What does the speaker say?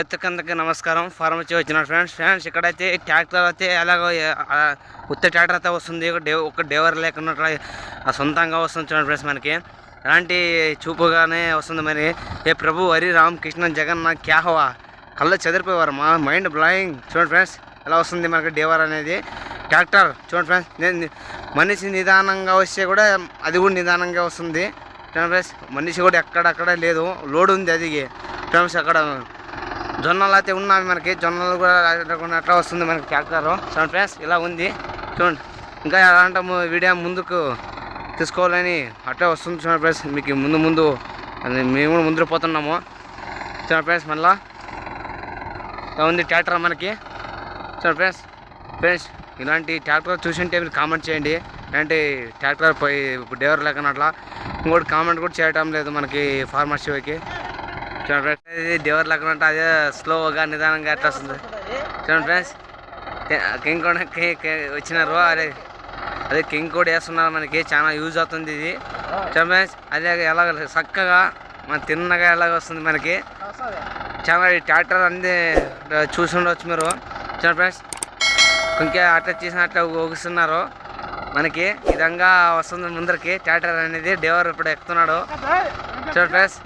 రైతుకందరికి నమస్కారం. ఫార్మ్ వచ్చి వచ్చిన ఫ్రెండ్స్. ఫ్రెండ్స్ ఇక్కడైతే ట్రాక్టర్ అయితే ఎలాగో ఉత్త ట్రాక్టర్ అయితే వస్తుంది. ఒక డే ఒక డేవర్ లేకుండా సొంతంగా వస్తుంది చూడండి ఫ్రెండ్స్ మనకి. ఎలాంటి చూపుగానే వస్తుంది మరి. ఏ ప్రభు హరి రామ్ కృష్ణ జగన్నాథ్ క్యాహవా కళ్ళు చెదిరిపోయేవారు. మా మైండ్ బ్లాయింగ్. చూడండి ఫ్రెండ్స్ ఎలా వస్తుంది మనకి డేవర్ అనేది. ట్రాక్టర్ చూడండి ఫ్రెండ్స్ నేను మనిషి నిదానంగా వస్తే కూడా అది కూడా నిదానంగా వస్తుంది. చూడండి ఫ్రెండ్స్ మనిషి కూడా ఎక్కడక్కడ లేదు. లోడ్ ఉంది అది ఫ్రెండ్స్ అక్కడ జొన్నలు అయితే ఉన్నాయి మనకి. జొన్నలు కూడా అట్లా వస్తుంది మనకి ట్రాక్టర్ చూడండి ఫ్రెండ్స్ ఇలా ఉంది. చూడండి. ఇంకా అలాంటి అంటే వీడియో ముందుకు తీసుకోవాలని అట్లా వస్తుంది చూడండి ఫ్రెండ్స్ మీకు ముందు ముందు మేము కూడా ముందు పోతున్నాము. చూడండి ఫ్రెండ్స్ మళ్ళా ఇలా ఉంది ట్రాక్టర్ మనకి. చూడండి ఫ్రెండ్స్ ఫ్రెండ్స్ ఇలాంటి ట్రాక్టర్ చూసింటే మీరు కామెంట్ చేయండి. ఇలాంటి ట్రాక్టర్ పోయి డేవర్ లేకన అట్లా ఇంకోటి కామెంట్ కూడా చేయటం లేదు మనకి ఫార్మర్ షోకి చూడండి ఫ్రెండ్స్ ఇది డ్రైవర్ లేకుండా అదే స్లోగా నిదానంగా ఎట్లా వస్తుంది? చూడండి ఫ్రెండ్స్ కింగ్ కూడా వచ్చినారు అదే అదే కింగ్ కూడా వేస్తున్నారు మనకి చాలా యూజ్ అవుతుంది ఇది. చూడండి ఫ్రెండ్స్ అదే ఎలాగ చక్కగా మన తిన్నగా ఎలాగ వస్తుంది మనకి. చాలా ఈ ట్రాక్టర్ అన్ని చూసి ఉండవచ్చు మీరు. చూడండి ఫ్రెండ్స్ ఇంకా అట్లా చేసిన అట్లా ఊగిస్తున్నారు. మనకి విధంగా వస్తుంది ముందరికి ట్రాక్టర్ అనేది డేవర్ ఇప్పుడు ఎక్కుతున్నాడు. చూడండి ఫ్రెండ్స్